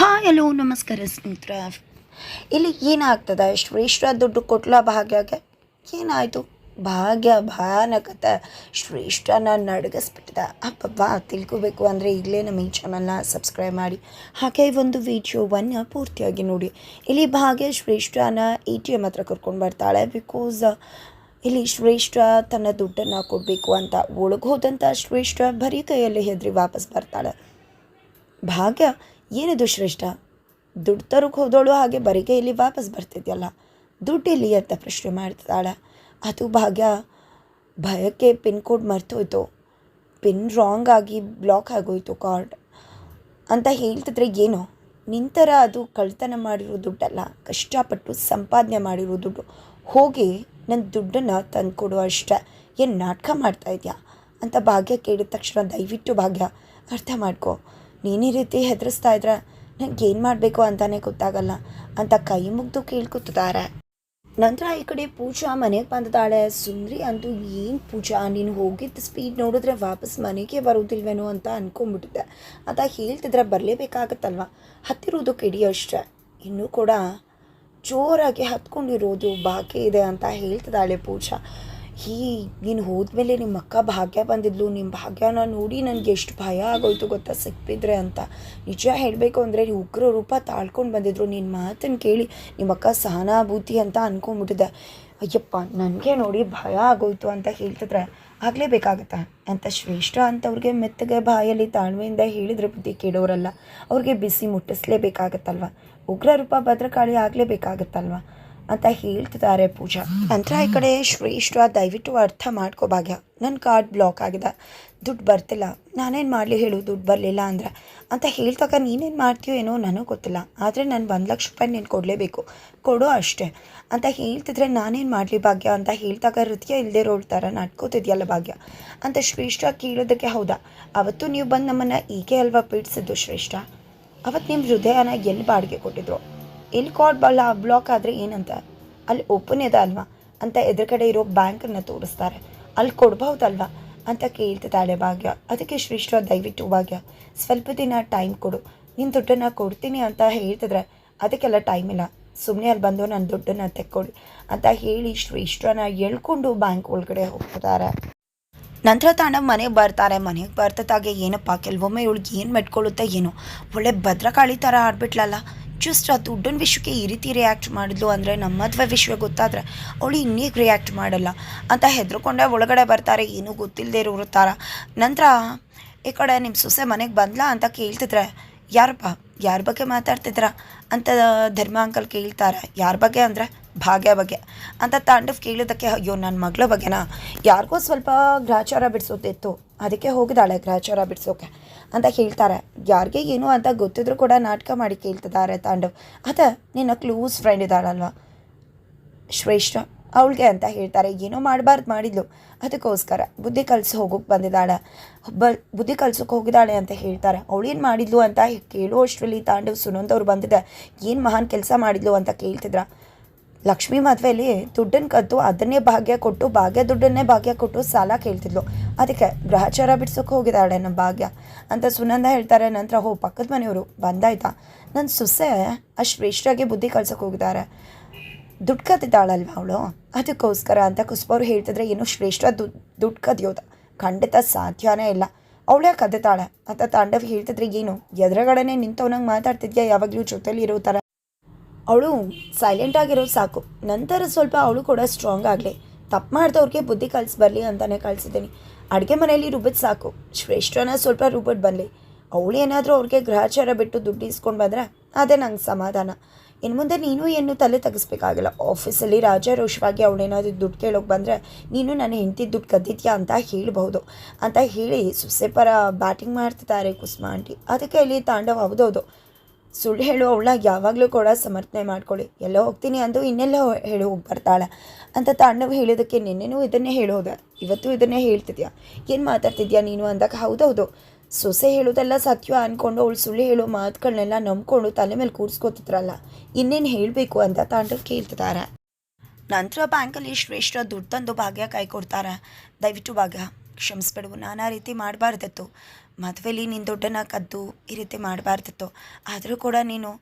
Hi, hello, ನಮಸ್ಕಾರ ಸ್ನೇಹಿತರ. ಇಲ್ಲಿ ಏನಾಗ್ತದೆ? ಶ್ರೇಷ್ಠ ದುಡ್ಡು ಕೊಟ್ಲ ಭಾಗ್ಯಾಗೆ? ಏನಾಯಿತು? ಭಾಗ್ಯ ಭಯಾನಕತ. ಶ್ರೇಷ್ಠನ ನಡಗಿಸ್ಬಿಟ್ಟಿದೆ. ಅಪ್ಪಬ್ಬಾ ತಿಳ್ಕೋಬೇಕು ಅಂದರೆ ಈಗಲೇ ನಮ್ಮ ಈ ಚಾನಲ್ನ ಸಬ್ಸ್ಕ್ರೈಬ್ ಮಾಡಿ. ಹಾಗೆ ಈ ಒಂದು ವಿಡಿಯೋವನ್ನು ಪೂರ್ತಿಯಾಗಿ ನೋಡಿ. ಇಲ್ಲಿ ಭಾಗ್ಯ ಶ್ರೇಷ್ಠನ ಎ ಟಿ ಎಂ ಹತ್ರ ಕರ್ಕೊಂಡು ಬರ್ತಾಳೆ. ಬಿಕಾಸ್ ಇಲ್ಲಿ ಶ್ರೇಷ್ಠ ತನ್ನ ದುಡ್ಡನ್ನು ಕೊಡಬೇಕು ಅಂತ ಒಳಗೆ ಹೋದಂಥ ಶ್ರೇಷ್ಠ ಬರೀ ಕೈಯಲ್ಲಿ ಹೆದರಿ ವಾಪಸ್ ಬರ್ತಾಳೆ. ಭಾಗ್ಯ ಏನಿದು ಶ್ರೇಷ್ಠ ದುಡ್ಡು ತರಕ್ಕೆ ಹೋದವಳು ಹಾಗೆ ಬರಿಗೈಯಲ್ಲಿ ವಾಪಸ್ ಬರ್ತಿದ್ಯಲ್ಲ, ದುಡ್ಡು ಇಲ್ಲಿ ಅಂತ ಪ್ರಶ್ನೆ ಮಾಡ್ತಾಳೆ. ಅದು ಭಾಗ್ಯ, ಭಯಕ್ಕೆ ಪಿನ್ ಕೋಡ್ ಮರ್ತೋಯ್ತು. ಪಿನ್ ರಾಂಗ್ ಆಗಿ ಬ್ಲಾಕ್ ಆಗೋಯ್ತು ಕಾರ್ಡ್. ಅಂತ ಹೇಳ್ತಿದ್ರೆ ಏನೋ? ನಿಂತರ ಅದು ಕಳ್ತನ ಮಾಡಿರೋ ದುಡ್ಡಲ್ಲ, ಕಷ್ಟಪಟ್ಟು ಸಂಪಾದನೆ ಮಾಡಿರೋ ದುಡ್ಡು. ಹೋಗಿ ನನ್ನ ದುಡ್ಡನ್ನು ತಂದುಕೊಡು ಅಷ್ಟೇ. ಏನು ನಾಟಕ ಮಾಡ್ತಾ ಇದೆಯಾ? ಅಂತ ಭಾಗ್ಯ ಕೇಳಿದ ತಕ್ಷಣ ದಯವಿಟ್ಟು ಭಾಗ್ಯ, ಅರ್ಥ ಮಾಡ್ಕೊ. ನೀನು ಈ ರೀತಿ ಹೆದರಿಸ್ತಾ ಇದ್ರೆ ನನಗೆ ಏನು ಮಾಡಬೇಕು ಅಂತಾನೆ ಗೊತ್ತಾಗಲ್ಲ. ಅಂತ ಕೈ ಮುಗ್ದು ಕೇಳ್ಕೊತಿದ್ದಾರೆ ನಂತರ ಈ ಕಡೆ ಪೂಜಾ ಮನೆಗೆ ಬಂದಿದ್ದಾಳೆ ಸುಂದ್ರಿ ಅಂತೂ ಏನು ಪೂಜಾ, ನೀನು ಹೋಗಿದ್ದ ಸ್ಪೀಡ್ ನೋಡಿದ್ರೆ ವಾಪಸ್ ಮನೆಗೆ ಬರೋದಿಲ್ವೇನೋ ಅಂತ ಅನ್ಕೊಂಡ್ಬಿಟ್ಟಿದ್ದೆ. ಅಂತ ಹೇಳ್ತಿದ್ರೆ ಬರಲೇಬೇಕಾಗತ್ತಲ್ವ? ಹತ್ತಿರೋದು ಕಿಡಿ ಅಷ್ಟೇ. ಇನ್ನೂ ಕೂಡ ಜೋರಾಗಿ ಹತ್ಕೊಂಡಿರೋದು ಬಾಕಿ ಇದೆ ಅಂತ ಹೇಳ್ತಿದ್ದಾಳೆ ಪೂಜಾ. ಈ ನೀನು ಹೋದ್ಮೇಲೆ ನಿಮ್ಮ ಅಕ್ಕ ಭಾಗ್ಯ ಬಂದಿದ್ಲು ನಿಮ್ಮ ಭಾಗ್ಯನ ನೋಡಿ ನನಗೆ ಎಷ್ಟು ಭಯ ಆಗೋಯ್ತು ಗೊತ್ತಾ ಸಿಕ್ಕಿದ್ರೆ ಅಂತ. ನಿಜ ಹೇಳಬೇಕು ಅಂದರೆ ಉಗ್ರ ರೂಪ ತಾಳ್ಕೊಂಡು ಬಂದಿದ್ರು. ನಿನ್ನ ಮಾತನ್ನು ಕೇಳಿ ನಿಮ್ಮ ಅಕ್ಕ ಸಹಾನುಭೂತಿ ಅಂತ ಅಂದ್ಕೊಂಬಿಟ್ಟಿದೆ ಅಯ್ಯಪ್ಪ, ನನಗೆ ನೋಡಿ ಭಯ ಆಗೋಯ್ತು ಅಂತ ಹೇಳ್ತಿದ್ರೆ ಆಗಲೇಬೇಕಾಗತ್ತಾ? ಅಂತ ಶ್ರೇಷ್ಠ ಅಂತವ್ರಿಗೆ ಮೆತ್ತಗೆ ಬಾಯಲ್ಲಿ ತಾಳ್ಮೆಯಿಂದ ಹೇಳಿದ್ರೆ ಬುದ್ಧಿ ಕೇಳೋರಲ್ಲ ಅವ್ರಿಗೆ ಬಿಸಿ ಮುಟ್ಟಿಸ್ಲೇಬೇಕಾಗತ್ತಲ್ವ? ಉಗ್ರ ರೂಪ ಭದ್ರಕಾಳಿ ಆಗಲೇಬೇಕಾಗತ್ತಲ್ವ? ಅಂತ ಹೇಳ್ತಿದ್ದಾರೆ ಪೂಜಾ. ನಂತರ ಈ ಕಡೆ ಶ್ರೇಷ್ಠ ದಯವಿಟ್ಟು ಅರ್ಥ ಮಾಡ್ಕೋ ಭಾಗ್ಯ. ನನ್ನ ಕಾರ್ಡ್ ಬ್ಲಾಕ್ ಆಗಿದೆ. ದುಡ್ಡು ಬರ್ತಿಲ್ಲ. ನಾನೇನು ಮಾಡಲಿ ಹೇಳು, ದುಡ್ಡು ಬರಲಿಲ್ಲ ಅಂದ್ರೆ. ಅಂತ ಹೇಳ್ದಾಗ ನೀನೇನು ಮಾಡ್ತೀಯೋ ಏನೋ ನನಗೆ ಗೊತ್ತಿಲ್ಲ. ಆದರೆ ನಾನು ಒಂದು ಲಕ್ಷ ರೂಪಾಯಿ ನೀನು ಕೊಡಲೇಬೇಕು. ಕೊಡು ಅಷ್ಟೇ. ಅಂತ ಹೇಳ್ತಿದ್ರೆ ನಾನೇನು ಮಾಡಲಿ ಭಾಗ್ಯ? ಅಂತ ಹೇಳ್ದಾಗ ಹೃದಯ ಇಲ್ಲದೆ ಥರ ನಡ್ಕೋತಿದ್ಯಲ್ಲ ಭಾಗ್ಯ. ಅಂತ ಶ್ರೇಷ್ಠ ಕೇಳೋದಕ್ಕೆ ಹೌದಾ? ಅವತ್ತು ನೀವು ಬಂದು ನಮ್ಮನ್ನು ಈಗೇ ಅಲ್ವಾ ಪೀಡಿಸಿದ್ದು ಶ್ರೇಷ್ಠ ಅವತ್ತು ನಿಮ್ಮ ಹೃದಯನ ಎಲ್ಲಿ ಬಾಡಿಗೆ ಕೊಟ್ಟಿದ್ರು? ಎಲ್ಲಿ ಕಾರ್ಡ್ ಬಲ್ಲ ಬ್ಲಾಕ್ ಆದರೆ ಏನಂತ? ಅಲ್ಲಿ ಓಪನ್ ಇದೆ ಅಲ್ವಾ? ಅಂತ ಎದುರುಗಡೆ ಇರೋ ಬ್ಯಾಂಕನ್ನ ತೋರಿಸ್ತಾರೆ. ಅಲ್ಲಿ ಕೊಡ್ಬಹುದಲ್ವಾ? ಅಂತ ಕೇಳ್ತಿದ್ದಾಳೆ ಭಾಗ್ಯ. ಅದಕ್ಕೆ ಶ್ರೇಷ್ಠ, ದಯವಿಟ್ಟು ಭಾಗ್ಯ, ಸ್ವಲ್ಪ ದಿನ ಟೈಮ್ ಕೊಡು. ನಿನ್ನ ದುಡ್ಡನ್ನು ಕೊಡ್ತೀನಿ ಅಂತ ಹೇಳ್ತಿದ್ರೆ ಅದಕ್ಕೆಲ್ಲ ಟೈಮ್ ಇಲ್ಲ. ಸುಮ್ಮನೆ ಅಲ್ಲಿ ಬಂದು ನನ್ನ ದುಡ್ಡನ್ನು ತೆಕ್ಕೊಳ್ಳಿ ಅಂತ ಹೇಳಿ ಶ್ರೇಷ್ಠನ ಎಳ್ಕೊಂಡು ಬ್ಯಾಂಕ್ ಒಳಗಡೆ ಹೋಗ್ತಿದ್ದಾರೆ ನಂತರ ತಾಣ ಮನೆಗೆ ಬರ್ತಾರೆ. ಮನೆಗೆ ಬರ್ತದಾಗೆ ಏನಪ್ಪ? ಕೆಲವೊಮ್ಮೆ ಇವಳಿಗೆ ಏನು ಮೆಟ್ಕೊಳ್ಳುತ್ತೆ ಏನೋ? ಒಳ್ಳೆ ಭದ್ರಕಾಳಿ ಥರ ಆಡ್ಬಿಟ್ಲಲ್ಲ? ಜಸ್ಟ್ ಆ ದುಡ್ಡಿನ ವಿಷಯಕ್ಕೆ ಈ ರೀತಿ ರಿಯಾಕ್ಟ್ ಮಾಡಿದ್ಲು ಅಂದರೆ ನಮ್ಮ ಮದುವೆ ವಿಷಯ ಗೊತ್ತಾದರೆ ಅವಳು ಇನ್ನೀಗ ರಿಯಾಕ್ಟ್ ಮಾಡಲ್ಲ. ಅಂತ ಹೆದರ್ಕೊಂಡೆ ಒಳಗಡೆ ಬರ್ತಾರೆ, ಏನೂ ಗೊತ್ತಿಲ್ಲದೆ ಇರೋರು ನಂತರ ಈ ಕಡೆ ನಿಮ್ಮ ಸೊಸೆ ಮನೆಗೆ ಬಂದ್ಲಾ? ಅಂತ ಕೇಳ್ತಿದ್ರೆ, ಯಾರಪ್ಪ? ಯಾರ ಬಗ್ಗೆ ಮಾತಾಡ್ತಿದ್ರ ಅಂತ ಧರ್ಮ ಅಂಕಲ್ ಕೇಳ್ತಾರೆ. ಯಾರ ಬಗ್ಗೆ? ಅಂದರೆ ಭಾಗ್ಯ ಬಗ್ಗೆ. ಅಂತ ತಾಂಡವ್ ಕೇಳಿದ್ದಕ್ಕೆ, ಅಯ್ಯೋ ನನ್ನ ಮಗಳ ಬಗ್ಗೆನಾ? ಯಾರಿಗೋ ಸ್ವಲ್ಪ ಗ್ರಾಚಾರ ಬಿಡಿಸೋದಿತ್ತು. ಅದಕ್ಕೆ ಹೋಗಿದ್ದಾಳೆ ಗ್ರಾಚಾರ ಬಿಡಿಸೋಕೆ ಅಂತ ಹೇಳ್ತಾರೆ. ಯಾರಿಗೆ ಏನು ಅಂತ ಗೊತ್ತಿದ್ರು ಕೂಡ ನಾಟಕ ಮಾಡಿ ಕೇಳ್ತಿದ್ದಾರೆ ತಾಂಡವ್. ಅದ ನಿನ್ನ ಕ್ಲೋಸ್ ಫ್ರೆಂಡ್ ಇದ್ದಾಳಲ್ವ? ಶ್ರೇಷ್ಠ ಅವಳಿಗೆ ಅಂತ ಹೇಳ್ತಾರೆ. ಏನೋ ಮಾಡಬಾರ್ದು ಮಾಡಿದ್ಲು. ಅದಕ್ಕೋಸ್ಕರ ಬುದ್ಧಿ ಕಲಿಸಿ ಹೋಗೋಕೆ ಬಂದಿದ್ದಾಳೆ. ಬ ಬುದ್ಧಿ ಕಲ್ಸೋಕೆ ಹೋಗಿದ್ದಾಳೆ ಅಂತ ಹೇಳ್ತಾರೆ. ಅವಳೇನು ಮಾಡಿದ್ಲು ಅಂತ ಕೇಳೋ ಅಷ್ಟರಲ್ಲಿ ತಾಂಡವ್ ಸುನಂದವ್ರು ಬಂದಿದೆ. ಏನು ಮಹಾನ್ ಕೆಲಸ ಮಾಡಿದ್ಲು ಅಂತ ಕೇಳ್ತಿದ್ರ? ಲಕ್ಷ್ಮಿ ಮದುವೆಯಲ್ಲಿ ದುಡ್ಡನ್ನು ಕದ್ದು ಅದನ್ನೇ ಭಾಗ್ಯ ಕೊಟ್ಟು, ಭಾಗ್ಯ ದುಡ್ಡನ್ನೇ ಭಾಗ್ಯ ಕೊಟ್ಟು ಸಾಲ ಕೇಳ್ತಿದ್ಲು. ಅದಕ್ಕೆ ಗ್ರಹಚಾರ ಬಿಡ್ಸೋಕೆ ಹೋಗಿದ್ದಾಳೆ ನಮ್ಮ ಭಾಗ್ಯ. ಅಂತ ಸುನಂದ ಹೇಳ್ತಾರೆ. ನಂತರ, ಹೋ, ಪಕ್ಕದ ಮನೆಯವರು, ಬಂದಾಯ್ತಾ? ನನ್ನ ಸೊಸೆ ಆ ಶ್ರೇಷ್ಠಾಗಿ ಬುದ್ಧಿ ಕಳ್ಸೋಕೆ ಹೋಗಿದ್ದಾರೆ. ದುಡ್ಡು ಕದ್ದಿದ್ದಾಳಲ್ವ ಅವಳು? ಅದಕ್ಕೋಸ್ಕರ ಅಂತ ಕುಸ್ಬವ್ರು ಹೇಳ್ತಿದ್ರೆ ಏನು ಶ್ರೇಷ್ಠ ದುಡ್ಡು ದುಡ್ಡು ಕದಿಯೋದು. ಖಂಡಿತ ಸಾಧ್ಯನೇ ಇಲ್ಲ. ಅವಳೇ ಕದ್ದಿತಾಳೆ ಅಂತ ತಾಂಡವ್ ಹೇಳ್ತಿದ್ರೆ, ಏನು, ಎದುರುಗಡೆನೆ ನಿಂತವನಂಗೆ ಮಾತಾಡ್ತಿದ್ಯಾ? ಯಾವಾಗಲೂ ಜೊತೆಲಿ ಇರೋ ಥರ ಅವಳು ಸೈಲೆಂಟ್ ಆಗಿರೋದು ಸಾಕು. ನಂತರ ಸ್ವಲ್ಪ ಅವಳು ಕೂಡ ಸ್ಟ್ರಾಂಗ್ ಆಗಲಿ. ತಪ್ಪು ಮಾಡ್ದವ್ರಿಗೆ ಬುದ್ಧಿ ಕಲಿಸಿ ಬರಲಿ ಅಂತಾನೆ ಕಳಿಸಿದ್ದೀನಿ. ಅಡುಗೆ ಮನೆಯಲ್ಲಿ ರುಬ್ಬಿದ್ ಸಾಕು. ಶ್ರೇಷ್ಠನ ಸ್ವಲ್ಪ ರುಬ್ಬಿಟ್ಟು ಬರಲಿ ಅವಳು ಏನಾದರೂ ಅವ್ರಿಗೆ ಗ್ರಹಚಾರ ಬಿಟ್ಟು ದುಡ್ಡು ಇಸ್ಕೊಂಡು ಬಂದರೆ ಅದೇ ನಂಗೆ ಸಮಾಧಾನ. ಇನ್ನು ಮುಂದೆ ನೀನು ಏನು ತಲೆ ತೆಗಿಸ್ಬೇಕಾಗಿಲ್ಲ. ಆಫೀಸಲ್ಲಿ ರಾಜಾರೋಷವಾಗಿ ಅವಳೇನಾದರೂ ದುಡ್ಡು ಕೇಳೋಕೆ ಬಂದರೆ ನೀನು ನನ್ನ ಹೆಂಡತಿ ದುಡ್ಡು ಕದ್ದಿದ್ಯಾ ಅಂತ ಹೇಳಬಹುದು. ಅಂತ ಹೇಳಿ ಸುಸೆ ಪರ ಬ್ಯಾಟಿಂಗ್ ಮಾಡ್ತಿದ್ದಾರೆ ಕುಸುಮ ಆಂಟಿ. ಅದಕ್ಕೆ ಇಲ್ಲಿ ತಾಂಡವ್ ಹೌದೌದು. ಸುಳ್ಳು ಹೇಳು ಅವಳ ಯಾವಾಗಲೂ ಕೂಡ ಸಮರ್ಥನೆ ಮಾಡ್ಕೊಳ್ಳಿ. ಎಲ್ಲೋ ಹೋಗ್ತೀನಿ ಅಂದು ಇನ್ನೆಲ್ಲ ಹೇಳಿ ಹೋಗಿ ಬರ್ತಾಳೆ. ಅಂತ ತಾಂಡವ್ ಹೇಳೋದಕ್ಕೆ ನಿನ್ನೆನೂ ಇದನ್ನೇ ಹೇಳೋದ? ಇವತ್ತು ಇದನ್ನೇ ಹೇಳ್ತಿದ್ಯಾ? ಏನು ಮಾತಾಡ್ತಿದ್ಯಾ ನೀನು ಅಂದಾಗ ಹೌದೌದು. ಸೊಸೆ ಹೇಳೋದೆಲ್ಲ ಸತ್ಯ ಅಂದ್ಕೊಂಡು ಅವಳು ಸುಳ್ಳು ಹೇಳೋ ಮಾತುಗಳನ್ನೆಲ್ಲ ನಂಬ್ಕೊಂಡು ತಲೆ ಮೇಲೆ ಕೂರಿಸ್ಕೋತಿದ್ರಲ್ಲ, ಇನ್ನೇನು ಹೇಳಬೇಕು ಅಂತ ತಾಂಡವ್ ಕೇಳ್ತಿದ್ದಾರೆ ನಂತರ ಬ್ಯಾಂಕಲ್ಲಿ ಶ್ರೇಷ್ಠ ದುಡ್ಡು ತಂದು ಭಾಗ್ಯ ಕೈ ಕೊಡ್ತಾರೆ. ದಯವಿಟ್ಟು ಭಾಗ್ಯ. ಕ್ಷಮಿಸ್ಬಿಡು. ನಾನು ರೀತಿ ಮಾಡಬಾರ್ದಿತ್ತು. ಮದುವೆಲಿ ನಿನ್ನ ದುಡ್ಡನ್ನು ಕದ್ದು ಈ ರೀತಿ ಮಾಡಬಾರ್ದಿತ್ತು. ಆದರೂ ಕೂಡ ನೀನು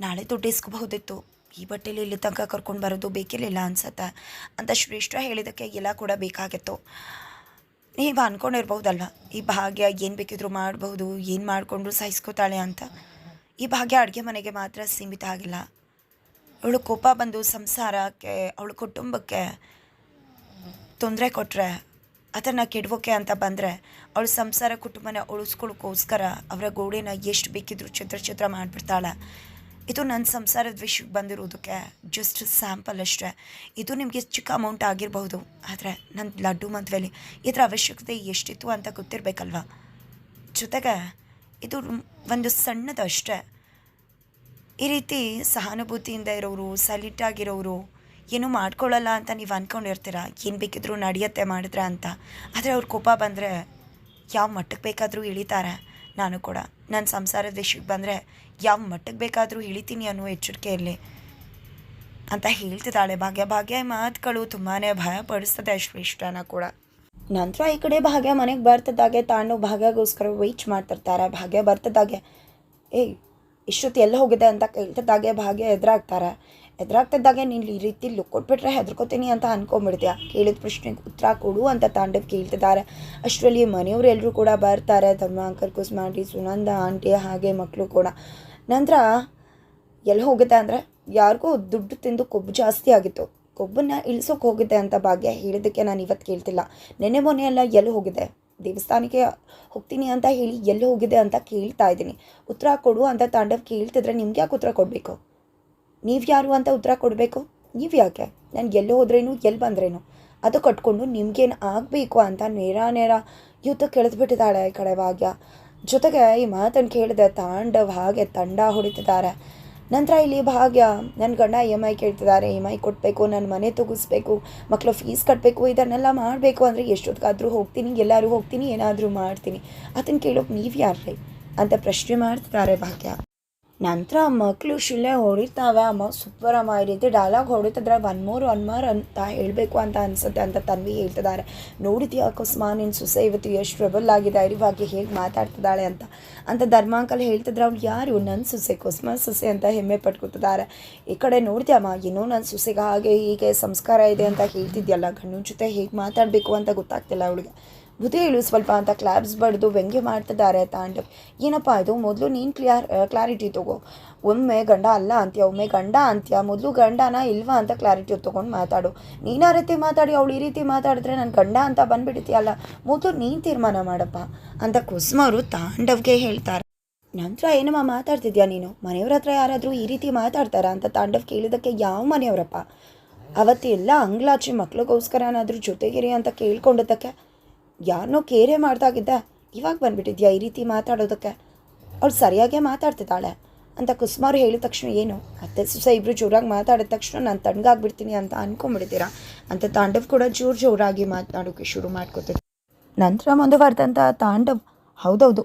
ನಾಳೆ ದುಡ್ಡು ಇಸ್ಕೋಬಹುದಿತ್ತು. ಈ ಬಟ್ಟೆಲಿ ಇಲ್ಲಿ ತನಕ ಕರ್ಕೊಂಡು ಬರೋದು ಬೇಕಿರಲಿಲ್ಲ ಅನ್ಸತ್ತೆ? ಅಂತ ಶ್ರೇಷ್ಠ ಹೇಳಿದ್ದಕ್ಕೆ ಎಲ್ಲ ಕೂಡ ಬೇಕಾಗಿತ್ತು. ನೀವು ಅಂದ್ಕೊಂಡಿರ್ಬೋದಲ್ವ ಈ ಭಾಗ್ಯ ಏನು ಬೇಕಿದ್ರು ಮಾಡಬಹುದು, ಏನು ಮಾಡಿಕೊಂಡ್ರು ಸಹಿಸ್ಕೋತಾಳೆ ಅಂತ? ಈ ಭಾಗ್ಯ ಅಡುಗೆ ಮನೆಗೆ ಮಾತ್ರ ಸೀಮಿತ ಆಗಿಲ್ಲ. ಅವಳು ಕೋಪ ಬಂದು ಸಂಸಾರಕ್ಕೆ, ಅವಳ ಕುಟುಂಬಕ್ಕೆ ತೊಂದರೆ ಕೊಟ್ಟರೆ ಅದನ್ನು ಕೆಡವೋಕೆ ಅಂತ ಬಂದರೆ ಅವಳ ಸಂಸಾರ ಕುಟುಂಬನ ಉಳಿಸ್ಕೊಳ್ಳೋಕ್ಕೋಸ್ಕರ ಅವರ ಗೋಡೆನ ಎಷ್ಟು ಬೇಕಿದ್ರು ಚಿತ್ರ ಚಿತ್ರ ಮಾಡಿಬಿಡ್ತಾಳೆ. ಇದು ನನ್ನ ಸಂಸಾರದ ವಿಷಯಕ್ಕೆ ಬಂದಿರೋದಕ್ಕೆ ಜಸ್ಟ್ ಸ್ಯಾಂಪಲ್ ಅಷ್ಟೇ. ಇದು ನಿಮಗೆ ಚಿಕ್ಕ ಅಮೌಂಟ್ ಆಗಿರಬಹುದು. ಆದರೆ ನನ್ನ ಲಡ್ಡು ಮದುವೆಲಿ ಇದರ ಅವಶ್ಯಕತೆ ಎಷ್ಟಿತ್ತು ಅಂತ ಗೊತ್ತಿರಬೇಕಲ್ವ? ಜೊತೆಗೆ ಇದು ಒಂದು ಸಣ್ಣದಷ್ಟೇ ಈ ರೀತಿ ಸಹಾನುಭೂತಿಯಿಂದ ಇರೋರು ಸೈಲೆಂಟ್ ಆಗಿರೋರು ಏನೂ ಮಾಡ್ಕೊಳ್ಳಲ್ಲ ಅಂತ ನೀವು ಅಂದ್ಕೊಂಡಿರ್ತೀರ ಏನು ಬೇಕಿದ್ರೂ ನಡೆಯತ್ತೆ ಮಾಡಿದ್ರೆ ಅಂತ. ಆದರೆ ಅವ್ರ ಕೋಪ ಬಂದರೆ ಯಾವ ಮಟ್ಟಕ್ಕೆ ಬೇಕಾದರೂ ಇಳಿತಾರೆ ನಾನು ಕೂಡ. ನನ್ನ ಸಂಸಾರದ ವಿಷಯಕ್ಕೆ ಬಂದರೆ ಯಾವ ಮಟ್ಟಕ್ಕೆ ಬೇಕಾದರೂ ಇಳಿತೀನಿ ಅನ್ನೋ ಎಚ್ಚರಿಕೆಯಲ್ಲಿ ಅಂತ ಹೇಳ್ತಿದ್ದಾಳೆ. ಭಾಗ್ಯ ಭಾಗ್ಯ ಮಾತುಗಳು ತುಂಬಾ ಭಯ ಪಡಿಸ್ತದೆ ಶ್ರೇಷ್ಠನ ಕೂಡ. ನಂತರ ಈ ಕಡೆ ಭಾಗ್ಯ ಮನೆಗೆ ಬರ್ತದಾಗೆ ತಾನು ಭಾಗ್ಯಗೋಸ್ಕರ ವೆಯ್ಟ್ ಮಾಡ್ತಿರ್ತಾರೆ. ಭಾಗ್ಯ ಬರ್ತದಾಗೆ ಏಯ್, ಇಷ್ಟೊತ್ತು ಎಲ್ಲ ಹೋಗಿದೆ ಅಂತ ಕೇಳ್ತಿದ್ದಾಗೆ ಭಾಗ್ಯ ಎದುರಾಗ್ತಾರೆ. ಎದುರಾಗ್ತಿದ್ದಾಗೆ ನೀನು ಈ ರೀತಿ ಲುಕ್ ಕೊಟ್ಬಿಟ್ರೆ ಹೆದರ್ಕೋತೀನಿ ಅಂತ ಅನ್ಕೊಂಬಿಡ್ತೀಯ ಕೇಳಿದ ಪ್ರಶ್ನೆಗೆ ಉತ್ತರ ಕೊಡು ಅಂತ ತಾಂಡವ್ ಕೇಳ್ತಿದ್ದಾರೆ. ಅಷ್ಟರಲ್ಲಿ ಮನೆಯವರು ಎಲ್ಲರೂ ಕೂಡ ಬರ್ತಾರೆ. ತಮ್ಮ ಅಂಕಲ್ ಕುಸ್ಮಾಂಟಿ ಸುನಂದ, ಆಂಟಿ, ಹಾಗೆ ಮಕ್ಕಳು ಕೂಡ. ನಂತರ ಎಲ್ಲಿ ಹೋಗುತ್ತೆ ಅಂದರೆ, ಯಾರಿಗೂ ದುಡ್ಡು ತಿಂದು ಕೊಬ್ಬು ಜಾಸ್ತಿ ಆಗಿತ್ತು. ಕೊಬ್ಬನ್ನ ಇಳಿಸೋಕೆ ಹೋಗಿದ್ದೆ ಅಂತ ಭಾಗ್ಯ ಹೇಳಿದ್ದಕ್ಕೆ ನಾನು ಇವತ್ತು ಕೇಳ್ತಿಲ್ಲ. ನೆನ್ನೆ ಮೊನ್ನೆ ಎಲ್ಲ ಎಲ್ಲಿ ಹೋಗಿದೆ? ದೇವಸ್ಥಾನಕ್ಕೆ ಹೋಗ್ತೀನಿ ಅಂತ ಹೇಳಿ ಎಲ್ಲಿ ಹೋಗಿದೆ ಅಂತ ಕೇಳ್ತಾ ಇದ್ದೀನಿ. ಉತ್ತರ ಕೊಡು ಅಂತ ತಾಂಡವ್ ಕೇಳ್ತಿದ್ರೆ ನಿಮ್ಗೆ ಯಾಕೆ ಉತ್ತರ ಕೊಡಬೇಕು? ನೀವು ಯಾರು ಅಂತ ಉತ್ತರ ಕೊಡಬೇಕು? ನೀವು ಯಾಕೆ? ನಾನು ಎಲ್ಲಿ ಹೋದ್ರೇನು ಎಲ್ಲಿ ಬಂದ್ರೇನು? ಅದು ಕಟ್ಕೊಂಡು ನಿಮ್ಗೇನು ಆಗಬೇಕು ಅಂತ ನೇರ ನೇರ ಯುದ್ಧ ಕೆಳೆದ್ಬಿಟ್ಟಿದ್ದಾಳೆ ಈ ಕಡೆ ಭಾಗ್ಯ. ಜೊತೆಗೆ ಈ ಮಾತನ್ನು ಕೇಳಿದೆ ತಾಂಡವ್ ಹಾಗೆ ತಂಡ ಹೊಡಿತಿದ್ದಾರೆ. ನಂತರ ಇಲ್ಲಿ ಭಾಗ್ಯ ನನ್ನ ಗಂಡ ಇ ಎಂ ಐ ಕೇಳ್ತಿದ್ದಾರೆ. ಇ ಎಂ ಐ ಕೊಡಬೇಕು ನನ್ನ ಮನೆ ತಗಿಸ್ಬೇಕು ಮಕ್ಕಳು ಫೀಸ್ ಕಟ್ಟಬೇಕು ಇದನ್ನೆಲ್ಲ ಮಾಡಬೇಕು ಅಂದರೆ ಎಷ್ಟೊತ್ತಿಗಾದರೂ ಹೋಗ್ತೀನಿ ಎಲ್ಲರೂ ಹೋಗ್ತೀನಿ, ಏನಾದರೂ ಮಾಡ್ತೀನಿ. ಅದನ್ನು ಕೇಳೋಕೆ ನೀವು ಯಾರ್ರಿ ಅಂತ ಪ್ರಶ್ನೆ ಮಾಡ್ತಿದ್ದಾರೆ ಭಾಗ್ಯ. ನಂತರ ಮಕ್ಕಳು ಶಿಲೆ ಹೊಡಿತಾವೆ. ಅಮ್ಮ ಸೂಪರ್ ಅಮ್ಮ ಈ ರೀತಿ ಡೈಲಾಗ್ ಮೋರ್ ಒನ್ ಮೋರ್ ಅಂತ ಹೇಳಬೇಕು ಅಂತ ಅನಿಸುತ್ತೆ ಅಂತ ತನ್ವಿ ಹೇಳ್ತಿದ್ದಾರೆ ನೋಡಿದ್ಯ, ಅಕಸ್ಮಾತ್ ನಿನ್ನ ಸೊಸೆ ಇವತ್ತು ಎಷ್ಟು ಟ್ರಬಲ್ ಆಗಿದೆ ಅರಿವಾಗಿ ಹೇಗೆ ಮಾತಾಡ್ತಿದ್ದಾಳೆ ಅಂತ. ಅಂತ ಧರ್ಮಾಂಕಲ್ ಹೇಳ್ತಿದ್ರೆ ಅವ್ಳು, ಯಾರು ನನ್ನ ಸೊಸೆ ಕುಸ್ಮಾನ್ ಸೊಸೆ ಅಂತ ಹೆಮ್ಮೆ ಪಟ್ಕೊತಿದ್ದಾರೆ. ಈ ಕಡೆ ನೋಡ್ತೀಯಮ್ಮ ಇನ್ನೂ ನನ್ನ ಸೊಸೆಗೆ ಹಾಗೆ ಹೀಗೆ ಸಂಸ್ಕಾರ ಇದೆ ಅಂತ ಹೇಳ್ತಿದ್ಯಲ್ಲ, ಗಂಡನ ಜೊತೆ ಹೇಗೆ ಮಾತಾಡಬೇಕು ಅಂತ ಗೊತ್ತಾಗ್ತಿಲ್ಲ ಅವಳಿಗೆ. ಬುದ್ಧಿ ಹೇಳು ಸ್ವಲ್ಪ ಅಂತ ಕ್ಲಾಬ್ಸ್ ಬಡ್ದು ವ್ಯಂಗ್ಯ ಮಾಡ್ತಿದ್ದಾರೆ ತಾಂಡವ್ ಏನಪ್ಪ ಇದು? ಮೊದಲು ನೀನು ಕ್ಲಿಯರ್ ಕ್ಲಾರಿಟಿ ತಗೋ. ಒಮ್ಮೆ ಗಂಡ ಅಲ್ಲ ಅಂತ್ಯ, ಒಮ್ಮೆ ಗಂಡ ಅಂತ್ಯ, ಮೊದಲು ಗಂಡನ ಇಲ್ವಾ ಅಂತ ಕ್ಲಾರಿಟಿ ತೊಗೊಂಡು ಮಾತಾಡು. ನೀನು ಆ ರೀತಿ ಮಾತಾಡಿ, ಅವಳು ಈ ರೀತಿ ಮಾತಾಡಿದ್ರೆ ನಾನು ಗಂಡ ಅಂತ ಬಂದುಬಿಡ್ತೀಯಲ್ಲ. ಮೊದಲು ನೀನು ತೀರ್ಮಾನ ಮಾಡಪ್ಪ ಅಂತ ಕುಸುಮವರು ತಾಂಡವ್ಗೆ ಹೇಳ್ತಾರೆ. ನಂತರ ಏನಮ್ಮ ಮಾತಾಡ್ತಿದ್ಯಾ ನೀನು? ಮನೆಯವ್ರ ಹತ್ರ ಯಾರಾದರೂ ಈ ರೀತಿ ಮಾತಾಡ್ತಾರಾ ಅಂತ ತಾಂಡವ್ ಕೇಳಿದ್ದಕ್ಕೆ ಯಾವ ಮನೆಯವರಪ್ಪ? ಅವತ್ತೆಲ್ಲ ಅಂಗ್ಲಾಚಿ ಮಕ್ಳಿಗೋಸ್ಕರನಾದರೂ ಜೊತೆಗಿರಿ ಅಂತ ಕೇಳ್ಕೊಂಡದಕ್ಕೆ ಯಾರನ್ನೋ ಕೇರೆ ಮಾಡ್ದಾಗಿದ್ದ. ಇವಾಗ ಬಂದ್ಬಿಟ್ಟಿದ್ಯಾ ಈ ರೀತಿ ಮಾತಾಡೋದಕ್ಕೆ? ಅವಳು ಸರಿಯಾಗೇ ಮಾತಾಡ್ತಿದ್ದಾಳೆ. ಅಂತ ಕುಸುಮಾರು ಹೇಳಿದ ತಕ್ಷಣ ಏನು? ಅತ್ತೆ ಸುಸ ಇಬ್ಬರು ಜೋರಾಗಿ ಮಾತಾಡಿದ ತಕ್ಷಣ ನಾನು ತಣ್ಣಗಾಗ್ಬಿಡ್ತೀನಿ ಅಂತ ಅನ್ಕೊಂಬಿಡ್ತೀರಾ ಅಂತ ತಾಂಡವ್ ಕೂಡ ಜೋರು ಜೋರಾಗಿ ಮಾತನಾಡೋಕ್ಕೆ ಶುರು ಮಾಡ್ಕೊತಿದ್ದೆ ನಂತರ ಮುಂದುವರೆದಂಥ ತಾಂಡವ್, ಹೌದೌದು.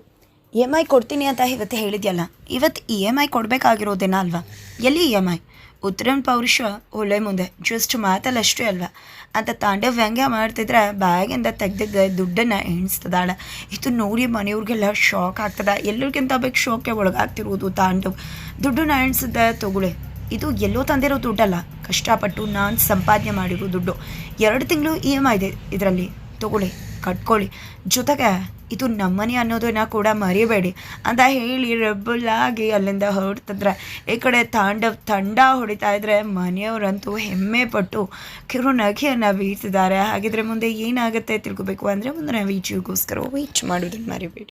ಇ ಎಂ ಐ ಕೊಡ್ತೀನಿ ಅಂತ ಇವತ್ತು ಹೇಳಿದ್ಯಲ್ಲ, ಇವತ್ತು ಇ ಎಂ ಐ ಕೊಡಬೇಕಾಗಿರೋದೇನ ಅಲ್ವಾ? ಎಲ್ಲಿ ಇ ಎಂ ಐ ಉತ್ತರನ್ ಪೌರುಷ ಒಳ್ಳೆ ಮುಂದೆ. ಜಸ್ಟ್ ಮಾತಲ್ಲಷ್ಟೇ ಅಲ್ವಾ? ಅಂತ ತಾಂಡವ್ ವ್ಯಂಗ್ಯ ಮಾಡ್ತಿದ್ರೆ ಬ್ಯಾಗಿಂದ ತೆಗ್ದಿದ್ದ ದುಡ್ಡನ್ನು ಎಣಿಸ್ತದಾಳೆ. ಇದು ನೋಡಿ ಮನೆಯವ್ರಿಗೆಲ್ಲ ಶಾಕ್ ಆಗ್ತದೆ. ಎಲ್ಲರಿಗಿಂತ ಬೇಕು ಶಾಕ್ಗೆ ಒಳಗಾಗ್ತಿರುವುದು ತಾಂಡವ್. ದುಡ್ಡನ್ನ ಎಣಿಸಿದ್ದೆ ತಗೊಳ್ಳಿ. ಇದು ಎಲ್ಲೋ ತಂದಿರೋ ದುಡ್ಡಲ್ಲ. ಕಷ್ಟಪಟ್ಟು ನಾನು ಸಂಪಾದನೆ ಮಾಡಿರೋ ದುಡ್ಡು. ಎರಡು ತಿಂಗಳು ಇ ಎಂ ಐ ಇದೆ ಇದರಲ್ಲಿ. ತಗೊಳ್ಳಿ ಕಟ್ಕೊಳ್ಳಿ ಜೊತೆಗೆ ಇದು ನಮ್ಮನೆ ಅನ್ನೋದನ್ನು ಕೂಡ ಮರಿಬೇಡಿ. ಅಂತ ಹೇಳಿ ರಬ್ಬಲಾಗಿ ಅಲ್ಲಿಂದ ಹೊರಡ್ತಿದ್ರೆ, ಈ ಕಡೆ ತಾಂಡವ್ ತಂಡ ಹೊಡಿತಾ ಇದ್ರೆ ಮನೆಯವರಂತೂ ಹೆಮ್ಮೆ ಪಟ್ಟು ಕಿರು ನಗೆಯನ್ನು ಬೀಳ್ತಿದ್ದಾರೆ ಹಾಗಿದ್ರೆ ಮುಂದೆ ಏನಾಗುತ್ತೆ ತಿಳ್ಕೊಬೇಕು ಅಂದರೆ ಮುಂದೆ ನಾವು ವೀಡಿಯೋಗೋಸ್ಕರ ವೇಟ್ ಮಾಡೋದನ್ನು ಮರಿಬೇಡಿ.